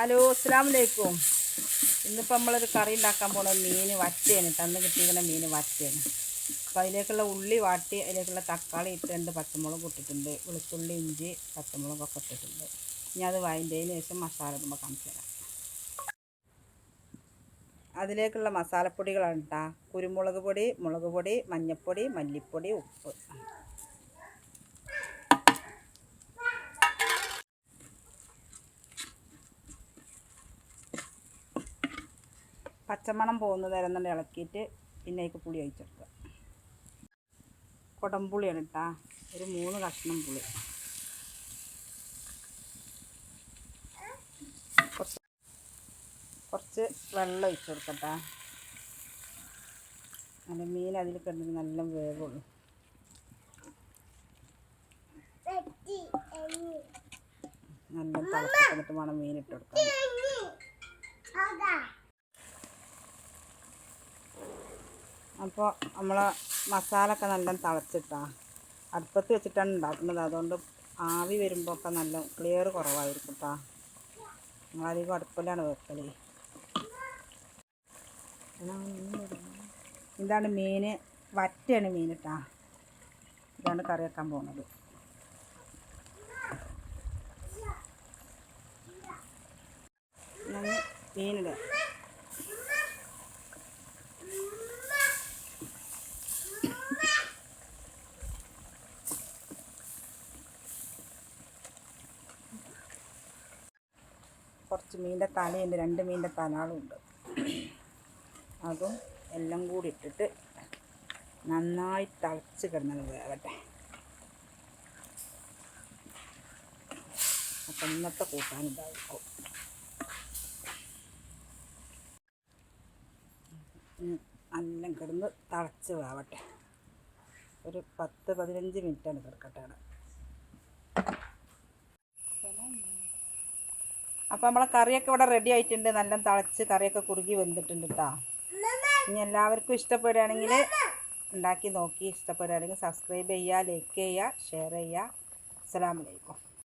Hello അസ്സാം വലൈക്കും ഇന്നിപ്പോൾ നമ്മളൊരു കറി ഉണ്ടാക്കാൻ പോണ മീൻ വറ്റയാണ് തന്ന് കിട്ടിയിരിക്കുന്ന മീൻ വറ്റയാണ്. അപ്പോൾ അതിലേക്കുള്ള ഉള്ളി വാട്ടി അതിലേക്കുള്ള തക്കാളി ഇട്ടുണ്ട് പച്ചമുളക് ഇട്ടിട്ടുണ്ട്. വെളുത്തുള്ളി ഇഞ്ചി പച്ചമുളകൊക്കെ ഇട്ടിട്ടുണ്ട്. ഇനി അത് വഴന്റതിന് ശേഷം മസാല ഇടുമ്പോൾ കാണിച്ചു തരാം. അതിലേക്കുള്ള മസാലപ്പൊടികളാണ് കേട്ടോ. കുരുമുളക് പൊടി മുളക് പൊടി മഞ്ഞൾപ്പൊടി മല്ലിപ്പൊടി ഉപ്പ്. പച്ചമണം പോകുന്ന നേരം തന്നെ ഇളക്കിയിട്ട് പിന്നെ അതിലേക്ക് പുളി ഒഴിച്ചെടുക്കുക. കുടംപുളിയാണ് കേട്ടാ ഒരു മൂന്ന് കഷ്ണം പുളി. കുറച്ച് കുറച്ച് വെള്ളം ഒഴിച്ചു കൊടുക്കട്ടെ നല്ല മീൻ അതിൽ കിടന്നിട്ട് നല്ല വേവുള്ളൂ. നല്ല തിളച്ചിട്ട് വേണം മീൻ ഇട്ട് കൊടുക്കാൻ. അപ്പോൾ നമ്മൾ മസാല ഒക്കെ നല്ല തിളച്ചിട്ടാ. അടുപ്പത്ത് വെച്ചിട്ടാണ് ഉണ്ടാക്കുന്നത്. അതുകൊണ്ട് ആവി വരുമ്പോൾ ഒക്കെ നല്ല ക്ലിയർ കുറവായിരിക്കും കേട്ടോ നമ്മളധികം അടുപ്പിലാണ് വെക്കൽ. ഇതാണ് മീൻ. വറ്റയാണ് മീൻ കേട്ടാ ഇതാണ് കറി വെക്കാൻ പോകുന്നത് ഞാൻ കുറച്ച് മീന്റെ തലയുണ്ട് രണ്ട് മീന്റെ തലകളുണ്ട് അതും എല്ലാം കൂടി ഇട്ടിട്ട് നന്നായി തിളച്ച് കിടന്നത് വേവട്ടെ. അപ്പം ഇന്നത്തെ കൂട്ടാൻ നല്ല കിടന്ന് തിളച്ച് വേവട്ടെ. ഒരു പത്ത് പതിനഞ്ച് മിനിറ്റാണ് കിടക്കട്ടെ അപ്പോൾ നമ്മളെ കറിയൊക്കെ ഇവിടെ റെഡി ആയിട്ടുണ്ട്. നല്ല തിളച്ച് കറിയൊക്കെ കുറുകി വെന്തിട്ടുണ്ട് കേട്ടോ ഇനി എല്ലാവർക്കും ഇഷ്ടപ്പെടുകയാണെങ്കിൽ ഉണ്ടാക്കി നോക്കി. ഇഷ്ടപ്പെടുകയാണെങ്കിൽ സബ്സ്ക്രൈബ് ചെയ്യുക ലൈക്ക് ചെയ്യുക ഷെയർ ചെയ്യുക. അസ്സലാമു അലൈക്കും.